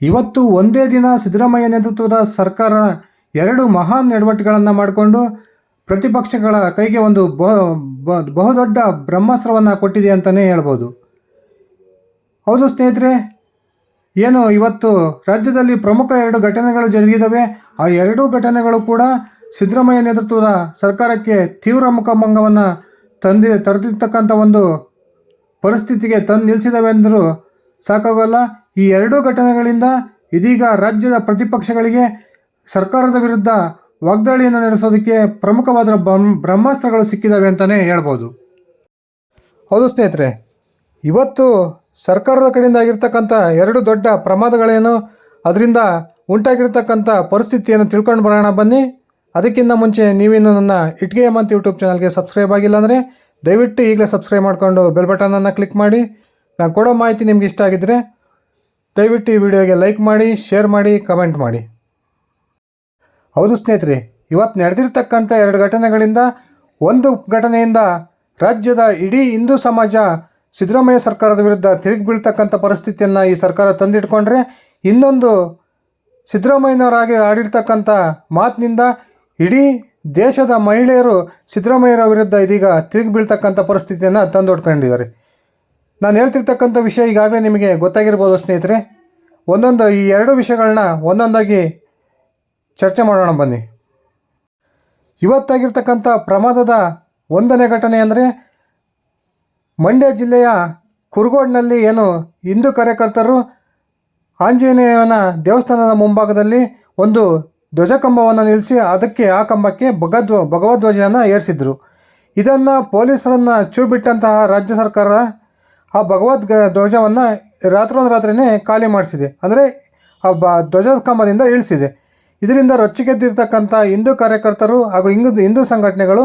ಇವತ್ತು ಒಂದೇ ದಿನ ಸಿದ್ದರಾಮಯ್ಯ ನೇತೃತ್ವದ ಸರ್ಕಾರ ಎರಡು ಮಹಾನ್ ನಡವಟ್ಟಿಗಳನ್ನು ಮಾಡಿಕೊಂಡು ಪ್ರತಿಪಕ್ಷಗಳ ಕೈಗೆ ಒಂದು ಬಹುದೊಡ್ಡ ಬ್ರಹ್ಮಾಸ್ತ್ರವನ್ನು ಕೊಟ್ಟಿದೆ ಅಂತಲೇ ಹೇಳ್ಬೋದು. ಹೌದು ಸ್ನೇಹಿತರೆ, ಏನು ಇವತ್ತು ರಾಜ್ಯದಲ್ಲಿ ಪ್ರಮುಖ ಎರಡು ಘಟನೆಗಳು ಜರುಗಿದವೆ. ಆ ಎರಡೂ ಘಟನೆಗಳು ಕೂಡ ಸಿದ್ದರಾಮಯ್ಯ ನೇತೃತ್ವದ ಸರ್ಕಾರಕ್ಕೆ ತೀವ್ರ ಮುಖಭಂಗವನ್ನು ತಂದಿ, ತರದಿರ್ತಕ್ಕಂಥ ಒಂದು ಪರಿಸ್ಥಿತಿಗೆ ತಂದು ನಿಲ್ಲಿಸಿದವೆ ಅಂದರೂ ಸಾಕಾಗೋಲ್ಲ. ಈ ಎರಡೂ ಘಟನೆಗಳಿಂದ ಇದೀಗ ರಾಜ್ಯದ ಪ್ರತಿಪಕ್ಷಗಳಿಗೆ ಸರ್ಕಾರದ ವಿರುದ್ಧ ವಾಗ್ದಾಳಿಯನ್ನು ನಡೆಸೋದಕ್ಕೆ ಪ್ರಮುಖವಾದ ಬ್ರಹ್ಮ, ಬ್ರಹ್ಮಾಸ್ತ್ರಗಳು ಸಿಕ್ಕಿದ್ದಾವೆ ಅಂತಲೇ ಹೇಳ್ಬೋದು. ಹೌದು ಸ್ನೇಹಿತರೆ, ಇವತ್ತು ಸರ್ಕಾರದ ಕಡೆಯಿಂದ ಆಗಿರ್ತಕ್ಕಂಥ ಎರಡು ದೊಡ್ಡ ಪ್ರಮಾದಗಳೇನು, ಅದರಿಂದ ಉಂಟಾಗಿರ್ತಕ್ಕಂಥ ಪರಿಸ್ಥಿತಿಯನ್ನು ತಿಳ್ಕೊಂಡು ಬರೋಣ ಬನ್ನಿ. ಅದಕ್ಕಿಂತ ಮುಂಚೆ ನೀವಿನ್ನು ನನ್ನ ಇಟ್ಗೆ ಮತ್ತು ಯೂಟ್ಯೂಬ್ ಚಾನಲ್ಗೆ ಸಬ್ಸ್ಕ್ರೈಬ್ ಆಗಿಲ್ಲ ಅಂದರೆ ದಯವಿಟ್ಟು ಈಗಲೇ ಸಬ್ಸ್ಕ್ರೈಬ್ ಮಾಡಿಕೊಂಡು ಬೆಲ್ ಬಟನನ್ನು ಕ್ಲಿಕ್ ಮಾಡಿ. ನಾನು ಕೊಡೋ ಮಾಹಿತಿ ನಿಮ್ಗೆ ಇಷ್ಟ ಆಗಿದ್ದರೆ ದಯವಿಟ್ಟು ಈ ವಿಡಿಯೋಗೆ ಲೈಕ್ ಮಾಡಿ, ಶೇರ್ ಮಾಡಿ, ಕಮೆಂಟ್ ಮಾಡಿ. ಹೌದು ಸ್ನೇಹಿತರೆ, ಇವತ್ತು ನಡೆದಿರ್ತಕ್ಕಂಥ ಎರಡು ಘಟನೆಗಳಿಂದ, ಒಂದು ಘಟನೆಯಿಂದ ರಾಜ್ಯದ ಇಡೀ ಹಿಂದೂ ಸಮಾಜ ಸಿದ್ದರಾಮಯ್ಯ ಸರ್ಕಾರದ ವಿರುದ್ಧ ತಿರುಗಿ ಬೀಳ್ತಕ್ಕಂಥ ಪರಿಸ್ಥಿತಿಯನ್ನು ಈ ಸರ್ಕಾರ ತಂದಿಟ್ಕೊಂಡ್ರೆ, ಇನ್ನೊಂದು ಸಿದ್ದರಾಮಯ್ಯನವರಾಗಿ ಆಡಿರ್ತಕ್ಕಂಥ ಮಾತಿನಿಂದ ಇಡೀ ದೇಶದ ಮಹಿಳೆಯರು ಸಿದ್ದರಾಮಯ್ಯರ ವಿರುದ್ಧ ಇದೀಗ ತಿರುಗಿ ಬೀಳ್ತಕ್ಕಂಥ ಪರಿಸ್ಥಿತಿಯನ್ನು ತಂದೊಡ್ಕೊಂಡಿದ್ದಾರೆ. ನಾನು ಹೇಳ್ತಿರ್ತಕ್ಕಂಥ ವಿಷಯ ಈಗಾಗಲೇ ನಿಮಗೆ ಗೊತ್ತಾಗಿರ್ಬೋದು ಸ್ನೇಹಿತರೆ. ಒಂದೊಂದು, ಈ ಎರಡು ವಿಷಯಗಳನ್ನ ಒಂದೊಂದಾಗಿ ಚರ್ಚೆ ಮಾಡೋಣ ಬನ್ನಿ. ಇವತ್ತಾಗಿರ್ತಕ್ಕಂಥ ಪ್ರಮಾದದ ಒಂದನೇ ಘಟನೆ ಅಂದರೆ ಮಂಡ್ಯ ಜಿಲ್ಲೆಯ ಕುರುಗೋಡ್ನಲ್ಲಿ ಏನು ಹಿಂದೂ ಕಾರ್ಯಕರ್ತರು ಆಂಜನೇಯನ ದೇವಸ್ಥಾನದ ಮುಂಭಾಗದಲ್ಲಿ ಒಂದು ಧ್ವಜಕಂಬವನ್ನು ನಿಲ್ಲಿಸಿ ಅದಕ್ಕೆ ಆ ಕಂಬಕ್ಕೆ ಭಗದ್ವ ಭಗವಧ್ವಜವನ್ನು ಏರಿಸಿದ್ರು. ಇದನ್ನು ಪೊಲೀಸರನ್ನು ಚೂಬಿಟ್ಟಂತಹ ರಾಜ್ಯ ಸರ್ಕಾರ ಆ ಭಗವದ್ ಧ್ವಜವನ್ನು ರಾತ್ರೊಂದು ರಾತ್ರಿನೇ ಖಾಲಿ ಮಾಡಿಸಿದೆ. ಅಂದರೆ ಆ ಬ ಧ್ವಜದ ಕಂಬದಿಂದ ಇಳಿಸಿದೆ. ಇದರಿಂದ ರೊಚ್ಚಿಗೆದ್ದಿರ್ತಕ್ಕಂಥ ಹಿಂದೂ ಕಾರ್ಯಕರ್ತರು ಹಾಗೂ ಹಿಂದೂ ಹಿಂದೂ ಸಂಘಟನೆಗಳು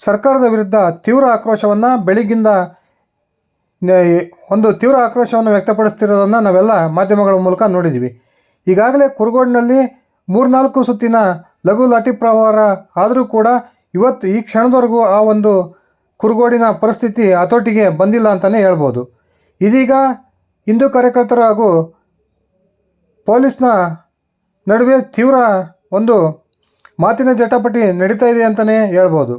ಸರ್ಕಾರದ ವಿರುದ್ಧ ತೀವ್ರ ಆಕ್ರೋಶವನ್ನು ಬೆಳಗ್ಗಿಂದ ಒಂದು ತೀವ್ರ ಆಕ್ರೋಶವನ್ನು ವ್ಯಕ್ತಪಡಿಸ್ತಿರೋದನ್ನು ನಾವೆಲ್ಲ ಮಾಧ್ಯಮಗಳ ಮೂಲಕ ನೋಡಿದ್ದೀವಿ ಈಗಾಗಲೇ ಕುರುಗೋಡಿನಲ್ಲಿ ಮೂರ್ನಾಲ್ಕು ಸುತ್ತಿನ ಲಘು ಲಾಠಿ ಪ್ರವಾರ ಆದರೂ ಕೂಡ ಇವತ್ತು ಈ ಕ್ಷಣದವರೆಗೂ ಆ ಒಂದು ಕುರುಗೋಡಿನ ಪರಿಸ್ಥಿತಿ ಹತೋಟಿಗೆ ಬಂದಿಲ್ಲ ಅಂತಲೇ ಹೇಳ್ಬೋದು. ಇದೀಗ ಹಿಂದೂ ಕಾರ್ಯಕರ್ತರು ಹಾಗೂ ಪೊಲೀಸ್ನ ನಡುವೆ ತೀವ್ರ ಒಂದು ಮಾತಿನ ಜಟಾಪಟಿ ನಡೀತಾ ಇದೆ ಅಂತಲೇ ಹೇಳ್ಬೋದು.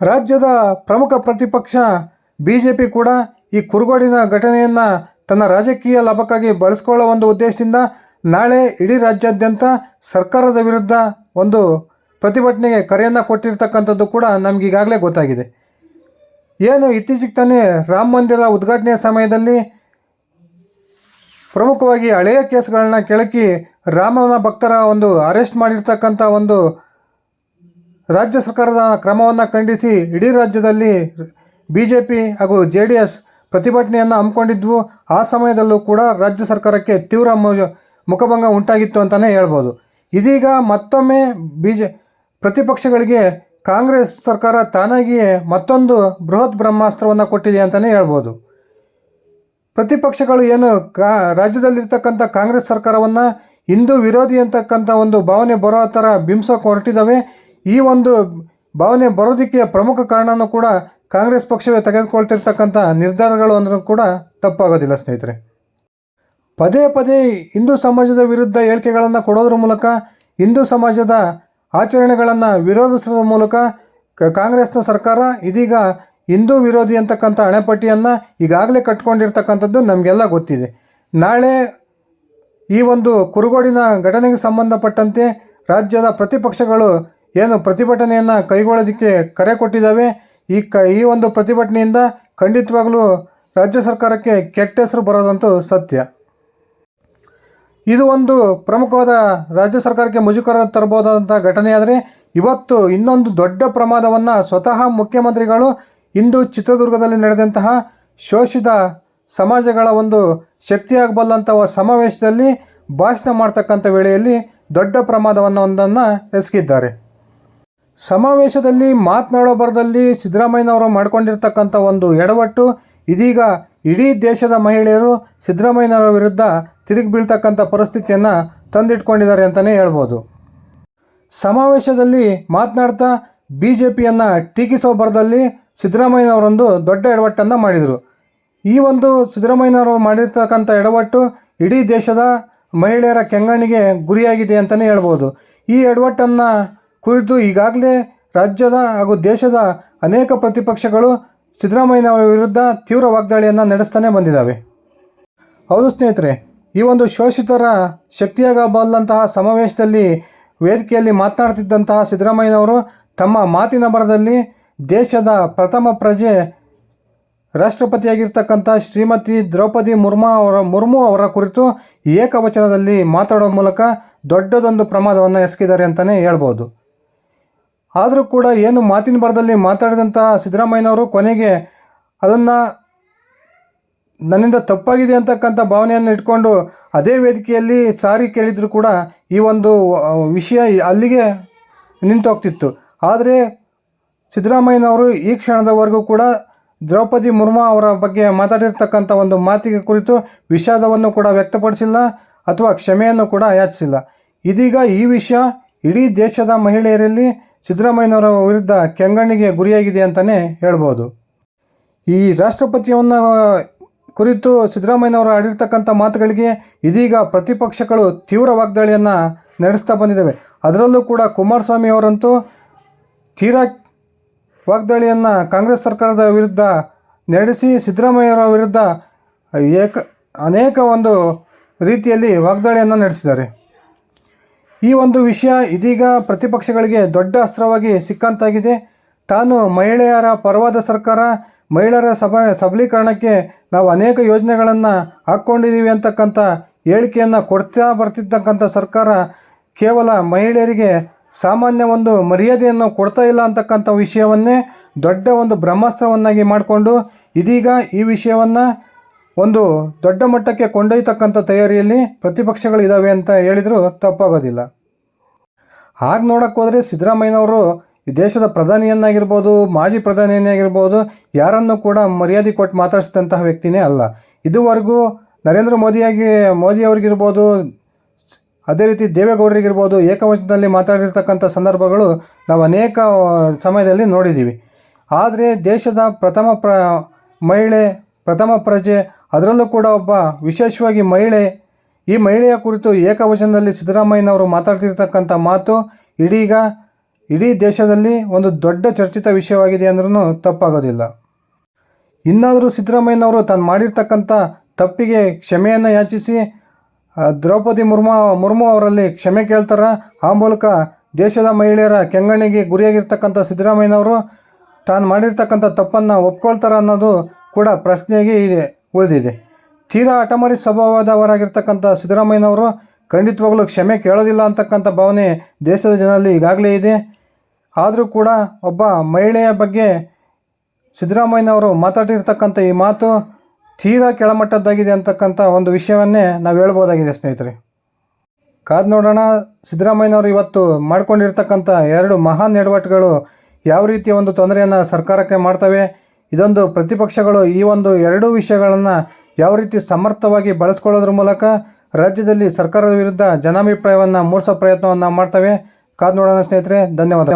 ರಾಜ್ಯದ ಪ್ರಮುಖ ಪ್ರತಿಪಕ್ಷ ಬಿ ಜೆ ಪಿ ಕೂಡ ಈ ಕುರುಗೋಡಿನ ಘಟನೆಯನ್ನು ತನ್ನ ರಾಜಕೀಯ ಲಾಭಕ್ಕಾಗಿ ಬಳಸ್ಕೊಳ್ಳೋ ಒಂದು ಉದ್ದೇಶದಿಂದ ನಾಳೆ ಇಡೀ ರಾಜ್ಯಾದ್ಯಂತ ಸರ್ಕಾರದ ವಿರುದ್ಧ ಒಂದು ಪ್ರತಿಭಟನೆಗೆ ಕರೆಯನ್ನು ಕೊಟ್ಟಿರ್ತಕ್ಕಂಥದ್ದು ಕೂಡ ನಮ್ಗೆ ಈಗಾಗಲೇ ಗೊತ್ತಾಗಿದೆ. ಏನು ಇತ್ತೀಚೆಗೆ ತಾನೇ ರಾಮ ಮಂದಿರ ಉದ್ಘಾಟನೆಯ ಸಮಯದಲ್ಲಿ ಪ್ರಮುಖವಾಗಿ ಹಳೆಯ ಕೇಸ್ಗಳನ್ನ ಕೆಳಕಿ ರಾಮನ ಭಕ್ತರ ಒಂದು ಅರೆಸ್ಟ್ ಮಾಡಿರ್ತಕ್ಕಂಥ ಒಂದು ರಾಜ್ಯ ಸರ್ಕಾರದ ಕ್ರಮವನ್ನು ಖಂಡಿಸಿ ಇಡೀ ರಾಜ್ಯದಲ್ಲಿ ಬಿ ಜೆ ಪಿ ಹಾಗೂ ಜೆ ಡಿ ಎಸ್ ಪ್ರತಿಭಟನೆಯನ್ನು ಹಮ್ಮಿಕೊಂಡಿದ್ವು. ಆ ಸಮಯದಲ್ಲೂ ಕೂಡ ರಾಜ್ಯ ಸರ್ಕಾರಕ್ಕೆ ತೀವ್ರ ಮುಖಭಂಗ ಉಂಟಾಗಿತ್ತು ಅಂತಲೇ ಹೇಳ್ಬೋದು. ಇದೀಗ ಮತ್ತೊಮ್ಮೆ ಬಿ ಜೆ ಪ್ರತಿಪಕ್ಷಗಳಿಗೆ ಕಾಂಗ್ರೆಸ್ ಸರ್ಕಾರ ತಾನಾಗಿಯೇ ಮತ್ತೊಂದು ಬೃಹತ್ ಬ್ರಹ್ಮಾಸ್ತ್ರವನ್ನು ಕೊಟ್ಟಿದೆ ಅಂತಲೇ ಹೇಳ್ಬೋದು. ಪ್ರತಿಪಕ್ಷಗಳು ಏನು ಕಾ, ರಾಜ್ಯದಲ್ಲಿರ್ತಕ್ಕಂಥ ಕಾಂಗ್ರೆಸ್ ಸರ್ಕಾರವನ್ನು ಹಿಂದೂ ವಿರೋಧಿ ಅಂತಕ್ಕಂಥ ಒಂದು ಭಾವನೆ ಬರೋ ಥರ ಬಿಂಬಿಸೋಕೆ ಹೊರಟಿದ್ದಾವೆ ಈ ಒಂದು ಭಾವನೆ ಬರೋದಕ್ಕೆ ಪ್ರಮುಖ ಕಾರಣನೂ ಕೂಡ ಕಾಂಗ್ರೆಸ್ ಪಕ್ಷವೇ ತೆಗೆದುಕೊಳ್ತಿರ್ತಕ್ಕಂಥ ನಿರ್ಧಾರಗಳು ಅಂದ್ರೂ ಕೂಡ ತಪ್ಪಾಗೋದಿಲ್ಲ ಸ್ನೇಹಿತರೆ. ಪದೇ ಪದೇ ಹಿಂದೂ ಸಮಾಜದ ವಿರುದ್ಧ ಹೇಳಿಕೆಗಳನ್ನು ಕೊಡೋದ್ರ ಮೂಲಕ ಹಿಂದೂ ಸಮಾಜದ ಆಚರಣೆಗಳನ್ನು ವಿರೋಧಿಸುವ ಮೂಲಕ ಕಾಂಗ್ರೆಸ್ನ ಸರ್ಕಾರ ಇದೀಗ ಹಿಂದೂ ವಿರೋಧಿ ಅಂತಕ್ಕಂಥ ಹಣೆಪಟ್ಟಿಯನ್ನು ಈಗಾಗಲೇ ಕಟ್ಕೊಂಡಿರ್ತಕ್ಕಂಥದ್ದು ನಮಗೆಲ್ಲ ಗೊತ್ತಿದೆ. ನಾಳೆ ಈ ಒಂದು ಕುರುಗೋಡಿನ ಘಟನೆಗೆ ಸಂಬಂಧಪಟ್ಟಂತೆ ರಾಜ್ಯದ ಪ್ರತಿಪಕ್ಷಗಳು ಏನು ಪ್ರತಿಭಟನೆಯನ್ನು ಕೈಗೊಳ್ಳೋದಕ್ಕೆ ಕರೆ ಕೊಟ್ಟಿದ್ದಾವೆ. ಈ ಕ ಈ ಒಂದು ಪ್ರತಿಭಟನೆಯಿಂದ ಖಂಡಿತವಾಗಲೂ ರಾಜ್ಯ ಸರ್ಕಾರಕ್ಕೆ ಕೆಟ್ಟ ಹೆಸರು ಬರೋದಂತೂ ಸತ್ಯ. ಇದು ಒಂದು ಪ್ರಮುಖವಾದ ರಾಜ್ಯ ಸರ್ಕಾರಕ್ಕೆ ಮುಜುಗರ ತರಬಹುದಾದಂಥ ಘಟನೆಯಾದರೆ ಇವತ್ತು ಇನ್ನೊಂದು ದೊಡ್ಡ ಪ್ರಮಾದವನ್ನು ಸ್ವತಃ ಮುಖ್ಯಮಂತ್ರಿಗಳು ಇಂದು ಚಿತ್ರದುರ್ಗದಲ್ಲಿ ನಡೆದಂತಹ ಶೋಷಿತ ಸಮಾಜಗಳ ಒಂದು ಶಕ್ತಿಯಾಗಬಲ್ಲಂಥ ಸಮಾವೇಶದಲ್ಲಿ ಭಾಷಣ ಮಾಡ್ತಕ್ಕಂಥ ವೇಳೆಯಲ್ಲಿ ದೊಡ್ಡ ಪ್ರಮಾದವನ್ನು ಒಂದನ್ನು ಎಸಗಿದ್ದಾರೆ. ಸಮಾವೇಶದಲ್ಲಿ ಮಾತನಾಡೋ ಬರದಲ್ಲಿ ಸಿದ್ದರಾಮಯ್ಯನವರು ಮಾಡಿಕೊಂಡಿರ್ತಕ್ಕಂಥ ಒಂದು ಎಡವಟ್ಟು ಇದೀಗ ಇಡೀ ದೇಶದ ಮಹಿಳೆಯರು ಸಿದ್ದರಾಮಯ್ಯನವರ ವಿರುದ್ಧ ತಿರುಗಿ ಬೀಳ್ತಕ್ಕಂಥ ಪರಿಸ್ಥಿತಿಯನ್ನು ತಂದಿಟ್ಕೊಂಡಿದ್ದಾರೆ ಅಂತಲೇ ಹೇಳ್ಬೋದು. ಸಮಾವೇಶದಲ್ಲಿ ಮಾತನಾಡ್ತಾ ಬಿ ಜೆ ಪಿಯನ್ನು ಟೀಕಿಸೋ ಬರದಲ್ಲಿ ಸಿದ್ದರಾಮಯ್ಯನವರೊಂದು ದೊಡ್ಡ ಎಡವಟ್ಟನ್ನು ಮಾಡಿದರು. ಈ ಒಂದು ಸಿದ್ದರಾಮಯ್ಯನವರು ಮಾಡಿರ್ತಕ್ಕಂಥ ಎಡವಟ್ಟು ಇಡೀ ದೇಶದ ಮಹಿಳೆಯರ ಕೆಂಗಣ್ಣಿಗೆ ಗುರಿಯಾಗಿದೆ ಅಂತಲೇ ಹೇಳ್ಬೋದು. ಈ ಎಡವಟ್ಟನ್ನು ಕುರಿತು ಈಗಾಗಲೇ ರಾಜ್ಯದ ಹಾಗೂ ದೇಶದ ಅನೇಕ ಪ್ರತಿಪಕ್ಷಗಳು ಸಿದ್ದರಾಮಯ್ಯನವರ ವಿರುದ್ಧ ತೀವ್ರ ವಾಗ್ದಾಳಿಯನ್ನು ನಡೆಸ್ತಾನೆ ಬಂದಿದ್ದಾವೆ. ಹೌದು ಸ್ನೇಹಿತರೆ, ಈ ಒಂದು ಶೋಷಿತರ ಶಕ್ತಿಯಾಗಬಲ್ಲಂತಹ ಸಮಾವೇಶದಲ್ಲಿ ವೇದಿಕೆಯಲ್ಲಿ ಮಾತನಾಡ್ತಿದ್ದಂತಹ ಸಿದ್ದರಾಮಯ್ಯನವರು ತಮ್ಮ ಮಾತಿನ ಬರದಲ್ಲಿ ದೇಶದ ಪ್ರಥಮ ಪ್ರಜೆ ರಾಷ್ಟ್ರಪತಿಯಾಗಿರ್ತಕ್ಕಂಥ ಶ್ರೀಮತಿ ದ್ರೌಪದಿ ಮುರ್ಮು ಅವರ ಮುರ್ಮು ಅವರ ಕುರಿತು ಏಕವಚನದಲ್ಲಿ ಮಾತಾಡೋ ಮೂಲಕ ದೊಡ್ಡದೊಂದು ಪ್ರಮಾದವನ್ನು ಎಸಗಿದ್ದಾರೆ ಅಂತಲೇ ಹೇಳ್ಬೋದು. ಆದರೂ ಕೂಡ ಏನು ಮಾತಿನ ಬರದಲ್ಲಿ ಮಾತಾಡಿದಂಥ ಸಿದ್ದರಾಮಯ್ಯನವರು ಕೊನೆಗೆ ಅದನ್ನು ನನ್ನಿಂದ ತಪ್ಪಾಗಿದೆ ಅಂತಕ್ಕಂಥ ಭಾವನೆಯನ್ನು ಇಟ್ಕೊಂಡು ಅದೇ ವೇದಿಕೆಯಲ್ಲಿ ಸಾರಿ ಕೇಳಿದರೂ ಕೂಡ ಈ ಒಂದು ವಿಷಯ ಅಲ್ಲಿಗೆ ನಿಂತೋಗ್ತಿತ್ತು. ಆದರೆ ಸಿದ್ದರಾಮಯ್ಯನವರು ಈ ಕ್ಷಣದವರೆಗೂ ಕೂಡ ದ್ರೌಪದಿ ಮುರ್ಮು ಅವರ ಬಗ್ಗೆ ಮಾತಾಡಿರ್ತಕ್ಕಂಥ ಒಂದು ಮಾತಿಗೆ ಕುರಿತು ವಿಷಾದವನ್ನು ಕೂಡ ವ್ಯಕ್ತಪಡಿಸಿಲ್ಲ ಅಥವಾ ಕ್ಷಮೆಯನ್ನು ಕೂಡ ಯಾಚಿಸಿಲ್ಲ. ಇದೀಗ ಈ ವಿಷಯ ಇಡೀ ದೇಶದ ಮಹಿಳೆಯರಲ್ಲಿ ಸಿದ್ದರಾಮಯ್ಯನವರ ವಿರುದ್ಧ ಕೆಂಗಣ್ಣಿಗೆ ಗುರಿಯಾಗಿದೆ ಅಂತಲೇ ಹೇಳ್ಬೋದು. ಈ ರಾಷ್ಟ್ರಪತಿಯನ್ನು ಕುರಿತು ಸಿದ್ದರಾಮಯ್ಯನವರು ಆಡಿರ್ತಕ್ಕಂಥ ಮಾತುಗಳಿಗೆ ಇದೀಗ ಪ್ರತಿಪಕ್ಷಗಳು ತೀವ್ರ ವಾಗ್ದಾಳಿಯನ್ನು ನಡೆಸ್ತಾ ಬಂದಿದ್ದಾವೆ. ಅದರಲ್ಲೂ ಕೂಡ ಕುಮಾರಸ್ವಾಮಿ ಅವರಂತೂ ತೀರಾ ವಾಗ್ದಾಳಿಯನ್ನು ಕಾಂಗ್ರೆಸ್ ಸರ್ಕಾರದ ವಿರುದ್ಧ ನಡೆಸಿ ಸಿದ್ದರಾಮಯ್ಯವರ ವಿರುದ್ಧ ಏಕ, ಅನೇಕ ಒಂದು ರೀತಿಯಲ್ಲಿ ವಾಗ್ದಾಳಿಯನ್ನು ನಡೆಸಿದ್ದಾರೆ. ಈ ಒಂದು ವಿಷಯ ಇದೀಗ ಪ್ರತಿಪಕ್ಷಗಳಿಗೆ ದೊಡ್ಡ ಅಸ್ತ್ರವಾಗಿ ಸಿಕ್ಕಂತಾಗಿದೆ. ತಾನು ಮಹಿಳೆಯರ ಪರವಾದ ಸರ್ಕಾರ, ಮಹಿಳೆಯರ ಸಬ, ಸಬಲೀಕರಣಕ್ಕೆ ನಾವು ಅನೇಕ ಯೋಜನೆಗಳನ್ನು ಹಾಕ್ಕೊಂಡಿದ್ದೀವಿ ಅಂತಕ್ಕಂಥ ಹೇಳಿಕೆಯನ್ನು ಕೊಡ್ತಾ ಬರ್ತಿದ್ದಕ್ಕಂಥ ಸರ್ಕಾರ ಕೇವಲ ಮಹಿಳೆಯರಿಗೆ ಸಾಮಾನ್ಯ ಒಂದು ಮರ್ಯಾದೆಯನ್ನು ಕೊಡ್ತಾ ಇಲ್ಲ ಅಂತಕ್ಕಂಥ ವಿಷಯವನ್ನೇ ದೊಡ್ಡ ಒಂದು ಬ್ರಹ್ಮಾಸ್ತ್ರವನ್ನಾಗಿ ಮಾಡಿಕೊಂಡು ಇದೀಗ ಈ ವಿಷಯವನ್ನು ಒಂದು ದೊಡ್ಡ ಮಟ್ಟಕ್ಕೆ ಕೊಂಡೊಯ್ತಕ್ಕಂಥ ತಯಾರಿಯಲ್ಲಿ ಪ್ರತಿಪಕ್ಷಗಳು ಇದ್ದಾವೆ ಅಂತ ಹೇಳಿದರೂ ತಪ್ಪಾಗೋದಿಲ್ಲ. ಹಾಗೆ ನೋಡೋಕ್ಕೆ ಹೋದರೆ ಸಿದ್ದರಾಮಯ್ಯನವರು ಈ ದೇಶದ ಪ್ರಧಾನಿಯನ್ನಾಗಿರ್ಬೋದು, ಮಾಜಿ ಪ್ರಧಾನಿಯನ್ನಾಗಿರ್ಬೋದು, ಯಾರನ್ನು ಕೂಡ ಮರ್ಯಾದೆ ಕೊಟ್ಟು ಮಾತಾಡಿಸಿದಂತಹ ವ್ಯಕ್ತಿನೇ ಅಲ್ಲ. ಇದುವರೆಗೂ ನರೇಂದ್ರ ಮೋದಿಯಾಗಿ ಮೋದಿಯವ್ರಿಗಿರ್ಬೋದು ಅದೇ ರೀತಿ ದೇವೇಗೌಡರಿಗಿರ್ಬೋದು, ಏಕವಚನದಲ್ಲಿ ಮಾತಾಡಿರ್ತಕ್ಕಂಥ ಸಂದರ್ಭಗಳು ನಾವು ಅನೇಕ ಸಮಯದಲ್ಲಿ ನೋಡಿದ್ದೀವಿ ಆದರೆ ದೇಶದ ಪ್ರಥಮ ಪ್ರ, ಮಹಿಳೆ, ಪ್ರಥಮ ಪ್ರಜೆ ಅದರಲ್ಲೂ ಕೂಡ ಒಬ್ಬ ವಿಶೇಷವಾಗಿ ಮಹಿಳೆ, ಈ ಮಹಿಳೆಯ ಕುರಿತು ಏಕವಚನದಲ್ಲಿ ಸಿದ್ದರಾಮಯ್ಯನವರು ಮಾತಾಡ್ತಿರ್ತಕ್ಕಂಥ ಮಾತು ಇದೀಗ ಇಡೀ ದೇಶದಲ್ಲಿ ಒಂದು ದೊಡ್ಡ ಚರ್ಚಿತ ವಿಷಯವಾಗಿದೆ ಅಂದ್ರೂ ತಪ್ಪಾಗೋದಿಲ್ಲ. ಇನ್ನಾದರೂ ಸಿದ್ದರಾಮಯ್ಯನವರು ತಾನು ಮಾಡಿರ್ತಕ್ಕಂಥ ತಪ್ಪಿಗೆ ಕ್ಷಮೆಯನ್ನು ಯಾಚಿಸಿ ದ್ರೌಪದಿ ಮುರ್ಮು ಮುರ್ಮು ಅವರಲ್ಲಿ ಕ್ಷಮೆ ಕೇಳ್ತಾರ, ಆ ಮೂಲಕ ದೇಶದ ಮಹಿಳೆಯರ ಕೆಂಗಣ್ಣಿಗೆ ಗುರಿಯಾಗಿರ್ತಕ್ಕಂಥ ಸಿದ್ದರಾಮಯ್ಯನವರು ತಾನು ಮಾಡಿರ್ತಕ್ಕಂಥ ತಪ್ಪನ್ನು ಒಪ್ಕೊಳ್ತಾರ ಅನ್ನೋದು ಕೂಡ ಪ್ರಶ್ನೆಗೆ ಇದೆ. ಉಳಿದಿದೆ. ತೀರಾ ಹಠಮಾರಿ ಸ್ವಭಾವದವರಾಗಿರ್ತಕ್ಕಂಥ ಸಿದ್ದರಾಮಯ್ಯನವರು ಖಂಡಿತವಾಗಲೂ ಕ್ಷಮೆ ಕೇಳೋದಿಲ್ಲ ಅಂತಕ್ಕಂಥ ಭಾವನೆ ದೇಶದ ಜನರಲ್ಲಿ ಈಗಾಗಲೇ ಇದೆ. ಆದರೂ ಕೂಡ ಒಬ್ಬ ಮಹಿಳೆಯ ಬಗ್ಗೆ ಸಿದ್ದರಾಮಯ್ಯನವರು ಮಾತಾಡಿರ್ತಕ್ಕಂಥ ಈ ಮಾತು ತೀರಾ ಕೆಳಮಟ್ಟದ್ದಾಗಿದೆ ಅಂತಕ್ಕಂಥ ಒಂದು ವಿಷಯವನ್ನೇ ನಾವು ಹೇಳ್ಬೋದಾಗಿದೆ, ಸ್ನೇಹಿತರೆ. ಕಾದು ನೋಡೋಣ, ಸಿದ್ದರಾಮಯ್ಯನವರು ಇವತ್ತು ಮಾಡಿಕೊಂಡಿರ್ತಕ್ಕಂಥ ಎರಡು ಮಹಾನ್ ಎಡವಟ್ಟುಗಳು ಯಾವ ರೀತಿಯ ಒಂದು ತೊಂದರೆಯನ್ನು ಸರ್ಕಾರಕ್ಕೆ ಮಾಡ್ತವೆ ಇದೊಂದು ಪ್ರತಿಪಕ್ಷಗಳು ಈ ಒಂದು ಎರಡೂ ವಿಷಯಗಳನ್ನು ಯಾವ ರೀತಿ ಸಮರ್ಥವಾಗಿ ಬಳಸ್ಕೊಳ್ಳೋದ್ರ ಮೂಲಕ ರಾಜ್ಯದಲ್ಲಿ ಸರ್ಕಾರದ ವಿರುದ್ಧ ಜನಾಭಿಪ್ರಾಯವನ್ನು ಮೂಡಿಸೋ ಪ್ರಯತ್ನವನ್ನು ಮಾಡ್ತವೆ. ಕಾದು ನೋಡೋಣ ಸ್ನೇಹಿತರೆ ಧನ್ಯವಾದ